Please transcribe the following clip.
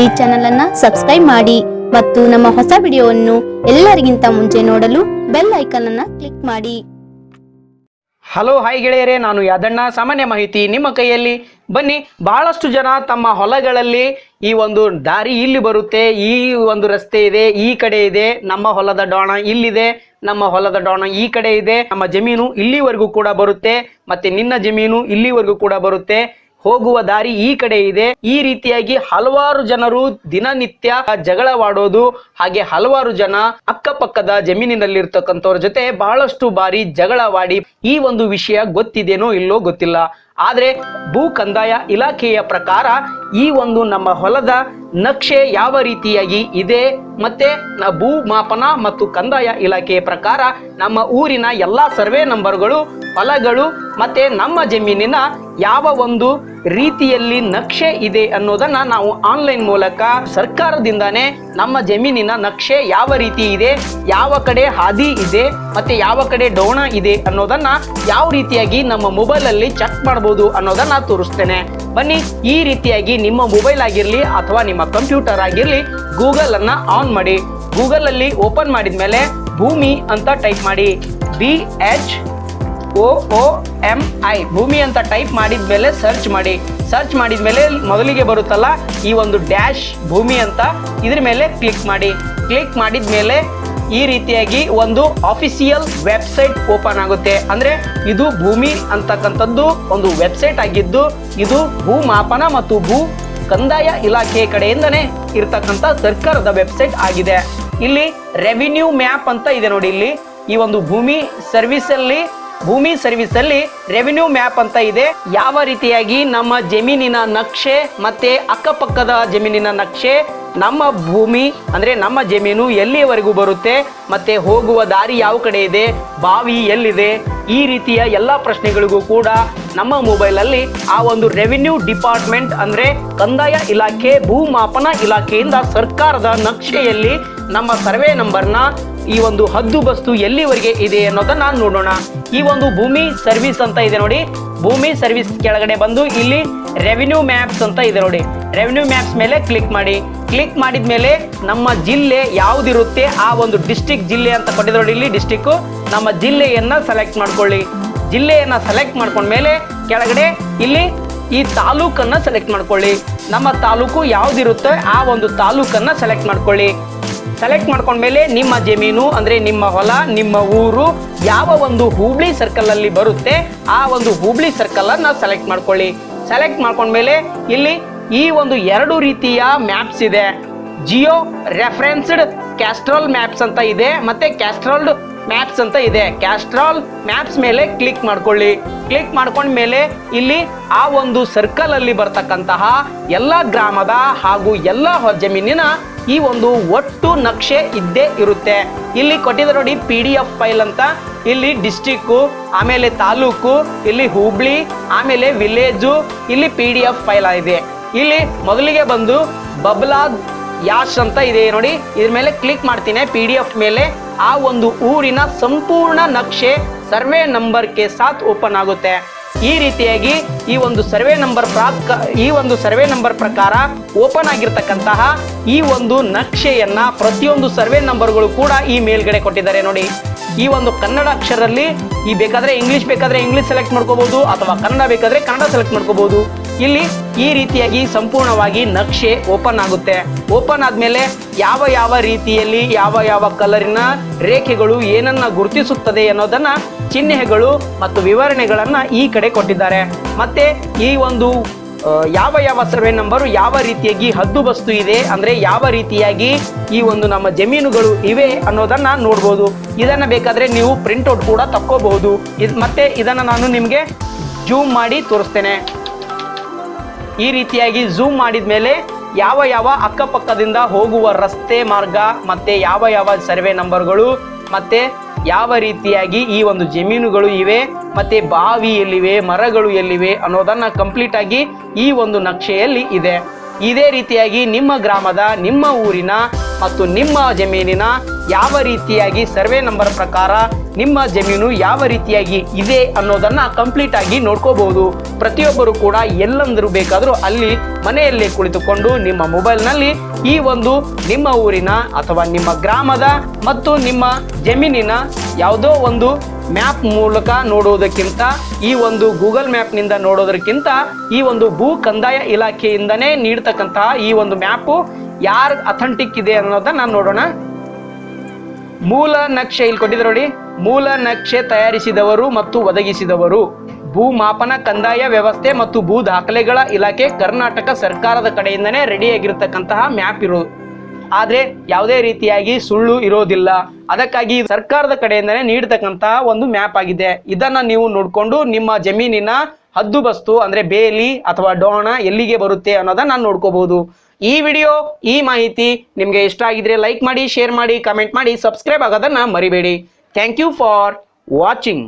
ಈ ಚಾನೆಲ್ ಅನ್ನ ಸಬ್ಸ್ಕ್ರೈಬ್ ಮಾಡಿ ಮತ್ತು ನಮ್ಮ ಹೊಸ ವಿಡಿಯೋವನ್ನು ಎಲ್ಲರಿಗಿಂತ ಮುಂಚೆ ನೋಡಲು ಬೆಲ್ ಐಕನ್ ಅನ್ನ ಕ್ಲಿಕ್ ಮಾಡಿ. ಹಲೋ ಹಾಯ್ ಗೆಳೆಯರೇ, ನಾನು ಯಾದಣ್ಣ. ಸಾಮಾನ್ಯ ಮಾಹಿತಿ ನಿಮ್ಮ ಕೈಯಲ್ಲಿ. ಬನ್ನಿ, ಬಹಳಷ್ಟು ಜನ ತಮ್ಮ ಹೊಲಗಳಲ್ಲಿ ಈ ಒಂದು ದಾರಿ ಇಲ್ಲಿ ಬರುತ್ತೆ, ಈ ಒಂದು ರಸ್ತೆ ಇದೆ, ಈ ಕಡೆ ಇದೆ, ನಮ್ಮ ಹೊಲದ ಡೋಣ ಇಲ್ಲಿದೆ, ನಮ್ಮ ಹೊಲದ ಡೋಣ ಈ ಕಡೆ ಇದೆ, ನಮ್ಮ ಜಮೀನು ಇಲ್ಲಿವರೆಗೂ ಕೂಡ ಬರುತ್ತೆ, ಮತ್ತೆ ನಿನ್ನ ಜಮೀನು ಇಲ್ಲಿವರೆಗೂ ಕೂಡ ಬರುತ್ತೆ. ಹೋಗುವ ದಾರಿ ಈ ಕಡೆ ಇದೆ. ಈ ರೀತಿಯಾಗಿ ಹಲವಾರು ಜನರು ದಿನನಿತ್ಯ ಜಗಳವಾಡೋದು, ಹಾಗೆ ಹಲವಾರು ಜನ ಅಕ್ಕಪಕ್ಕದ ಜಮೀನಿನಲ್ಲಿರ್ತಕ್ಕಂಥವ್ರ ಜೊತೆ ಬಹಳಷ್ಟು ಬಾರಿ ಜಗಳವಾಡಿ ಈ ಒಂದು ವಿಷಯ ಗೊತ್ತಿದೇನೋ ಇಲ್ಲೋ ಗೊತ್ತಿಲ್ಲ. ಆದ್ರೆ ಭೂ ಕಂದಾಯ ಇಲಾಖೆಯ ಪ್ರಕಾರ ಈ ಒಂದು ನಮ್ಮ ಹೊಲದ ನಕ್ಷೆ ಯಾವ ರೀತಿಯಾಗಿ ಇದೆ ಮತ್ತೆ ಭೂ ಮಾಪನ ಮತ್ತು ಕಂದಾಯ ಇಲಾಖೆಯ ಪ್ರಕಾರ ನಮ್ಮ ಊರಿನ ಎಲ್ಲಾ ಸರ್ವೆ ನಂಬರ್ಗಳು, ಹೊಲಗಳು ಮತ್ತೆ ನಮ್ಮ ಜಮೀನಿನ ಯಾವ ಒಂದು ರೀತಿಯಲ್ಲಿ ನಕ್ಷೆ ಇದೆ ಅನ್ನೋದನ್ನ ನಾವು ಆನ್ಲೈನ್ ಮೂಲಕ ಸರ್ಕಾರದಿಂದಾನೇ ನಮ್ಮ ಜಮೀನಿನ ನಕ್ಷೆ ಯಾವ ರೀತಿ ಇದೆ, ಯಾವ ಕಡೆ ಹಾದಿ ಇದೆ, ಮತ್ತೆ ಯಾವ ಕಡೆ ಡೋಣ ಇದೆ ಅನ್ನೋದನ್ನ ಯಾವ ರೀತಿಯಾಗಿ ನಮ್ಮ ಮೊಬೈಲ್ ಅಲ್ಲಿ ಚೆಕ್ ಮಾಡಬಹುದು ಅನ್ನೋದನ್ನ ತೋರಿಸ್ತೇನೆ. ಬನ್ನಿ, ಈ ರೀತಿಯಾಗಿ ನಿಮ್ಮ ಮೊಬೈಲ್ ಆಗಿರ್ಲಿ ಅಥವಾ ನಿಮ್ಮ ಕಂಪ್ಯೂಟರ್ ಆಗಿರ್ಲಿ ಗೂಗಲ್ ಅನ್ನ ಆನ್ ಮಾಡಿ. ಗೂಗಲ್ ಅಲ್ಲಿ ಓಪನ್ ಮಾಡಿದ್ಮೇಲೆ ಭೂಮಿ ಅಂತ ಟೈಪ್ ಮಾಡಿ. B H O O M I Bhoomi ಅಂತ ಟೈಪ್ ಮಾಡಿದ ಮೇಲೆ ಸರ್ಚ್ ಮಾಡಿ. ಸರ್ಚ್ ಮಾಡಿದ ಮೇಲೆ ಮೊದಲಿಗೆ ಬರುತ್ತಲ್ಲ ಈ ಒಂದು ಡ್ಯಾಶ್ ಭೂಮಿ ಅಂತ. ಇದ್ರ ಮೇಲೆ ಕ್ಲಿಕ್ ಮಾಡಿ. ಕ್ಲಿಕ್ ಮಾಡಿದ ಮೇಲೆ ಈ ರೀತಿಯಾಗಿ ಒಂದು ಅಫಿಸಿಯಲ್ ವೆಬ್ಸೈಟ್ ಓಪನ್ ಆಗುತ್ತೆ. ಅಂದ್ರೆ ಇದು ಭೂಮಿ ಅಂತಕ್ಕಂಥದ್ದು ಒಂದು ವೆಬ್ಸೈಟ್ ಆಗಿದ್ದು, ಇದು ಭೂಮಾಪನ ಮತ್ತು ಭೂ ಕಂದಾಯ ಇಲಾಖೆ ಕಡೆಯಿಂದನೇ ಇರತಕ್ಕಂಥ ಸರ್ಕಾರದ ವೆಬ್ಸೈಟ್ ಆಗಿದೆ. ಇಲ್ಲಿ ರೆವಿನ್ಯೂ ಮ್ಯಾಪ್ ಅಂತ ಇದೆ ನೋಡಿ ಇಲ್ಲಿ. ಈ ಒಂದು ಭೂಮಿ ಸರ್ವಿಸ್ ಅಲ್ಲಿ ಭೂಮಿ ಸರ್ವಿಸ್ ಅಲ್ಲಿ ರೆವಿನ್ಯೂ ಮ್ಯಾಪ್ ಅಂತ ಇದೆ. ಯಾವ ರೀತಿಯಾಗಿ ನಮ್ಮ ಜಮೀನಿನ ನಕ್ಷೆ ಮತ್ತೆ ಅಕ್ಕಪಕ್ಕದ ಜಮೀನಿನ ನಕ್ಷೆ ನಮ್ಮ ಭೂಮಿ ಅಂದ್ರೆ ನಮ್ಮ ಜಮೀನು ಎಲ್ಲಿಯವರೆಗೂ ಬರುತ್ತೆ, ಮತ್ತೆ ಹೋಗುವ ದಾರಿ ಯಾವ ಕಡೆ ಇದೆ, ಬಾವಿ ಎಲ್ಲಿದೆ, ಈ ರೀತಿಯ ಎಲ್ಲ ಪ್ರಶ್ನೆಗಳಿಗೂ ಕೂಡ ನಮ್ಮ ಮೊಬೈಲ್ ಅಲ್ಲಿ ಆ ಒಂದು ರೆವಿನ್ಯೂ ಡಿಪಾರ್ಟ್ಮೆಂಟ್ ಅಂದ್ರೆ ಕಂದಾಯ ಇಲಾಖೆ, ಭೂಮಾಪನ ಇಲಾಖೆಯಿಂದ ಸರ್ಕಾರದ ನಕ್ಷೆಯಲ್ಲಿ ನಮ್ಮ ಸರ್ವೆ ನಂಬರ್ನ ಈ ಒಂದು ಹದ್ದು ಬಸ್ತು ಎಲ್ಲಿವರೆಗೆ ಇದೆ ಅನ್ನೋದನ್ನ ನೋಡೋಣ. ಈ ಒಂದು ಭೂಮಿ ಸರ್ವಿಸ್ ಅಂತ ಇದೆ ನೋಡಿ. ಭೂಮಿ ಸರ್ವಿಸ್ ಕೆಳಗಡೆ ಬಂದು ಇಲ್ಲಿ ರೆವಿನ್ಯೂ ಮ್ಯಾಪ್ಸ್ ಅಂತ ಇದೆ ನೋಡಿ. ರೆವಿನ್ಯೂ ಮ್ಯಾಪ್ಸ್ ಮೇಲೆ ಕ್ಲಿಕ್ ಮಾಡಿ. ಕ್ಲಿಕ್ ಮಾಡಿದ ಮೇಲೆ ನಮ್ಮ ಜಿಲ್ಲೆ ಯಾವ್ದಿರುತ್ತೆ? ಆ ಒಂದು ಡಿಸ್ಟಿಕ್ ಜಿಲ್ಲೆ ಅಂತ ಕೊಟ್ಟಿದ್ರು ನೋಡಿ ಇಲ್ಲಿ ಡಿಸ್ಟಿಕ್ಕು ನಮ್ಮ ಜಿಲ್ಲೆಯನ್ನ ಸೆಲೆಕ್ಟ್ ಮಾಡ್ಕೊಳ್ಳಿ. ಜಿಲ್ಲೆಯನ್ನ ಸೆಲೆಕ್ಟ್ ಮಾಡ್ಕೊಂಡ್ಮೇಲೆ ಕೆಳಗಡೆ ಇಲ್ಲಿ ಈ ತಾಲೂಕನ್ನ ಸೆಲೆಕ್ಟ್ ಮಾಡ್ಕೊಳ್ಳಿ. ನಮ್ಮ ತಾಲೂಕು ಯಾವ್ದಿರುತ್ತೆ? ಆ ಒಂದು ತಾಲೂಕನ್ನ ಸೆಲೆಕ್ಟ್ ಮಾಡ್ಕೊಳ್ಳಿ. ಸೆಲೆಕ್ಟ್ ಮಾಡ್ಕೊಂಡ್ಮೇಲೆ ನಿಮ್ಮ ಜಮೀನು, ಅಂದರೆ ನಿಮ್ಮ ಹೊಲ, ನಿಮ್ಮ ಊರು, ಯಾವ ಒಂದು ಹೂಬ್ಳಿ ಸರ್ಕಲಲ್ಲಿ ಬರುತ್ತೆ, ಆ ಒಂದು ಹೂಬ್ಳಿ ಸರ್ಕಲನ್ನು ಸೆಲೆಕ್ಟ್ ಮಾಡ್ಕೊಳ್ಳಿ. ಸೆಲೆಕ್ಟ್ ಮಾಡ್ಕೊಂಡ್ಮೇಲೆ ಇಲ್ಲಿ ಈ ಒಂದು ಎರಡು ರೀತಿಯ ಮ್ಯಾಪ್ಸ್ ಇದೆ. ಜಿಯೋ ರೆಫರೆನ್ಸ್ಡ್ ಕ್ಯಾಸ್ಟ್ರಲ್ ಮ್ಯಾಪ್ಸ್ ಅಂತ ಇದೆ, ಮತ್ತೆ ಕ್ಯಾಸ್ಟ್ರಲ್ಡ್ ಮ್ಯಾಪ್ಸ್ ಅಂತ ಇದೆ. ಕ್ಯಾಸ್ಟ್ರಾಲ್ ಮ್ಯಾಪ್ಸ್ ಮೇಲೆ ಕ್ಲಿಕ್ ಮಾಡ್ಕೊಳ್ಳಿ. ಕ್ಲಿಕ್ ಮಾಡ್ಕೊಂಡ ಮೇಲೆ ಇಲ್ಲಿ ಆ ಒಂದು ಸರ್ಕಲ್ ಅಲ್ಲಿ ಬರ್ತಕ್ಕಂತಹ ಎಲ್ಲ ಗ್ರಾಮದ ಹಾಗೂ ಎಲ್ಲ ಜಮೀನಿನ ಈ ಒಂದು ಒಟ್ಟು ನಕ್ಷೆ ಇದ್ದೇ ಇರುತ್ತೆ. ಇಲ್ಲಿ ಕೊಟ್ಟಿದೆ ನೋಡಿ ಪಿ ಡಿ ಎಫ್ ಫೈಲ್ ಅಂತ. ಇಲ್ಲಿ ಡಿಸ್ಟಿಕ್ಕು ಆಮೇಲೆ ತಾಲೂಕು, ಇಲ್ಲಿ ಹುಬ್ಳಿ ಆಮೇಲೆ ವಿಲೇಜು ಇಲ್ಲಿ ಪಿ ಡಿ ಎಫ್ ಫೈಲ್ ಆಗಿದೆ. ಇಲ್ಲಿ ಮೊದಲಿಗೆ ಬಂದು ಬಬ್ಲಾದ್ ಯಾಶ್ ಅಂತ ಇದೆ ನೋಡಿ. ಇದ್ರ ಮೇಲೆ ಕ್ಲಿಕ್ ಮಾಡ್ತೀನಿ ಪಿ ಡಿ ಎಫ್ ಮೇಲೆ. ಆ ಒಂದು ಊರಿನ ಸಂಪೂರ್ಣ ನಕ್ಷೆ ಸರ್ವೆ ನಂಬರ್ಗೆ ಸಾತ್ ಓಪನ್ ಆಗುತ್ತೆ. ಈ ರೀತಿಯಾಗಿ ಈ ಒಂದು ಸರ್ವೆ ನಂಬರ್ ಪ್ರಾಪ್ ಈ ಒಂದು ಸರ್ವೆ ನಂಬರ್ ಪ್ರಕಾರ ಓಪನ್ ಆಗಿರ್ತಕ್ಕಂತಹ ಈ ಒಂದು ನಕ್ಷೆಯನ್ನ ಪ್ರತಿಯೊಂದು ಸರ್ವೆ ನಂಬರ್ಗಳು ಕೂಡ ಈ ಮೇಲ್ಗಡೆ ಕೊಟ್ಟಿದ್ದಾರೆ ನೋಡಿ. ಈ ಒಂದು ಕನ್ನಡ ಅಕ್ಷರದಲ್ಲಿ ಈ ಬೇಕಾದ್ರೆ ಇಂಗ್ಲಿಷ್ ಬೇಕಾದ್ರೆ ಇಂಗ್ಲಿಷ್ ಸೆಲೆಕ್ಟ್ ಮಾಡ್ಕೋಬಹುದು ಅಥವಾ ಕನ್ನಡ ಬೇಕಾದ್ರೆ ಕನ್ನಡ ಸೆಲೆಕ್ಟ್ ಮಾಡ್ಕೋಬಹುದು. ಇಲ್ಲಿ ಈ ರೀತಿಯಾಗಿ ಸಂಪೂರ್ಣವಾಗಿ ನಕ್ಷೆ ಓಪನ್ ಆಗುತ್ತೆ. ಓಪನ್ ಆದ್ಮೇಲೆ ಯಾವ ಯಾವ ರೀತಿಯಲ್ಲಿ ಯಾವ ಯಾವ ಕಲರಿನ ರೇಖೆಗಳು ಏನನ್ನ ಗುರುತಿಸುತ್ತದೆ ಅನ್ನೋದನ್ನ ಚಿಹ್ನೆಗಳು ಮತ್ತು ವಿವರಣೆಗಳನ್ನ ಈ ಕಡೆ ಕೊಟ್ಟಿದ್ದಾರೆ. ಮತ್ತೆ ಈ ಒಂದು ಯಾವ ಯಾವ ಸರ್ವೆ ನಂಬರು ಯಾವ ರೀತಿಯಾಗಿ ಹದ್ದು ಬಸ್ತು ಇದೆ, ಅಂದ್ರೆ ಯಾವ ರೀತಿಯಾಗಿ ಈ ಒಂದು ನಮ್ಮ ಜಮೀನುಗಳು ಇವೆ ಅನ್ನೋದನ್ನ ನೋಡ್ಬೋದು. ಇದನ್ನ ಬೇಕಾದ್ರೆ ನೀವು ಪ್ರಿಂಟ್ಔಟ್ ಕೂಡ ತಕ್ಕೋಬಹುದು. ಇದ್, ಮತ್ತೆ ಇದನ್ನ ನಾನು ನಿಮಗೆ ಜೂಮ್ ಮಾಡಿ ತೋರಿಸ್ತೇನೆ. ಈ ರೀತಿಯಾಗಿ ಜೂಮ್ ಮಾಡಿದ ಮೇಲೆ ಯಾವ ಯಾವ ಅಕ್ಕಪಕ್ಕದಿಂದ ಹೋಗುವ ರಸ್ತೆ ಮಾರ್ಗ, ಮತ್ತೆ ಯಾವ ಯಾವ ಸರ್ವೆ ನಂಬರ್ಗಳು, ಮತ್ತೆ ಯಾವ ರೀತಿಯಾಗಿ ಈ ಒಂದು ಜಮೀನುಗಳು ಇವೆ, ಮತ್ತೆ ಬಾವಿ ಎಲ್ಲಿವೆ, ಮರಗಳು ಎಲ್ಲಿವೆ ಅನ್ನೋದನ್ನ ಕಂಪ್ಲೀಟ್ ಆಗಿ ಈ ಒಂದು ನಕ್ಷೆಯಲ್ಲಿ ಇದೆ. ಇದೇ ರೀತಿಯಾಗಿ ನಿಮ್ಮ ಗ್ರಾಮದ, ನಿಮ್ಮ ಊರಿನ ಮತ್ತು ನಿಮ್ಮ ಜಮೀನಿನ ಯಾವ ರೀತಿಯಾಗಿ ಸರ್ವೆ ನಂಬರ್ ಪ್ರಕಾರ ನಿಮ್ಮ ಜಮೀನು ಯಾವ ರೀತಿಯಾಗಿ ಇದೆ ಅನ್ನೋದನ್ನ ಕಂಪ್ಲೀಟ್ ಆಗಿ ನೋಡ್ಕೋಬಹುದು. ಪ್ರತಿಯೊಬ್ಬರು ಕೂಡ ಎಲ್ಲಂದರೂ ಬೇಕಾದರೂ ಅಲ್ಲಿ ಮನೆಯಲ್ಲೇ ಕುಳಿತುಕೊಂಡು ನಿಮ್ಮ ಮೊಬೈಲ್ನಲ್ಲಿ ಈ ಒಂದು ನಿಮ್ಮ ಊರಿನ ಅಥವಾ ನಿಮ್ಮ ಗ್ರಾಮದ ಮತ್ತು ನಿಮ್ಮ ಜಮೀನಿನ ಯಾವುದೋ ಒಂದು ಮ್ಯಾಪ್ ಮೂಲಕ ನೋಡುವುದಕ್ಕಿಂತ ಈ ಒಂದು ಗೂಗಲ್ ಮ್ಯಾಪ್ನಿಂದ ನೋಡೋದಕ್ಕಿಂತ ಈ ಒಂದು ಭೂ ಕಂದಾಯ ಇಲಾಖೆಯಿಂದನೇ ನೀಡ್ತಕ್ಕಂತಹ ಈ ಒಂದು ಮ್ಯಾಪು ಯಾರು ಅಥೆಂಟಿಕ್ ಇದೆ ಅನ್ನೋದನ್ನ ನೋಡೋಣ. ಮೂಲ ನಕ್ಷೆ ಇಲ್ಲಿ ಕೊಟ್ಟಿದ್ರು ನೋಡಿ. ಮೂಲ ನಕ್ಷೆ ತಯಾರಿಸಿದವರು ಮತ್ತು ಒದಗಿಸಿದವರು. ಭೂ ಮಾಪನ ಕಂದಾಯ ವ್ಯವಸ್ಥೆ ಮತ್ತು ಭೂ ದಾಖಲೆಗಳ ಇಲಾಖೆ ಕರ್ನಾಟಕ ಸರ್ಕಾರದ ಕಡೆಯಿಂದನೇ ರೆಡಿಯಾಗಿರ್ತಕ್ಕಂತಹ ಮ್ಯಾಪ್ ಇರೋದು. ಆದ್ರೆ ಯಾವುದೇ ರೀತಿಯಾಗಿ ಸುಳ್ಳು ಇರೋದಿಲ್ಲ. ಅದಕ್ಕಾಗಿ ಸರ್ಕಾರದ ಕಡೆಯಿಂದನೇ ನೀಡತಕ್ಕಂತಹ ಒಂದು ಮ್ಯಾಪ್ ಆಗಿದೆ. ಇದನ್ನ ನೀವು ನೋಡ್ಕೊಂಡು ನಿಮ್ಮ ಜಮೀನಿನ ಹದ್ದುಬಸ್ತು ಅಂದ್ರೆ ಬೇಲಿ ಅಥವಾ ಡೋಣ ಎಲ್ಲಿಗೆ ಬರುತ್ತೆ ಅನ್ನೋದನ್ನ ನಾನು ನೋಡ್ಕೋಬಹುದು. ಈ ವಿಡಿಯೋ, ಈ ಮಾಹಿತಿ ನಿಮಗೆ ಇಷ್ಟ ಆಗಿದ್ರೆ ಲೈಕ್ ಮಾಡಿ ಶೇರ್ ಮಾಡಿ ಕಮೆಂಟ್ ಮಾಡಿ ಸಬ್ಸ್ಕ್ರೈಬ್ ಆಗೋದನ್ನು ಮರಿಬೇಡಿ. Thank you for watching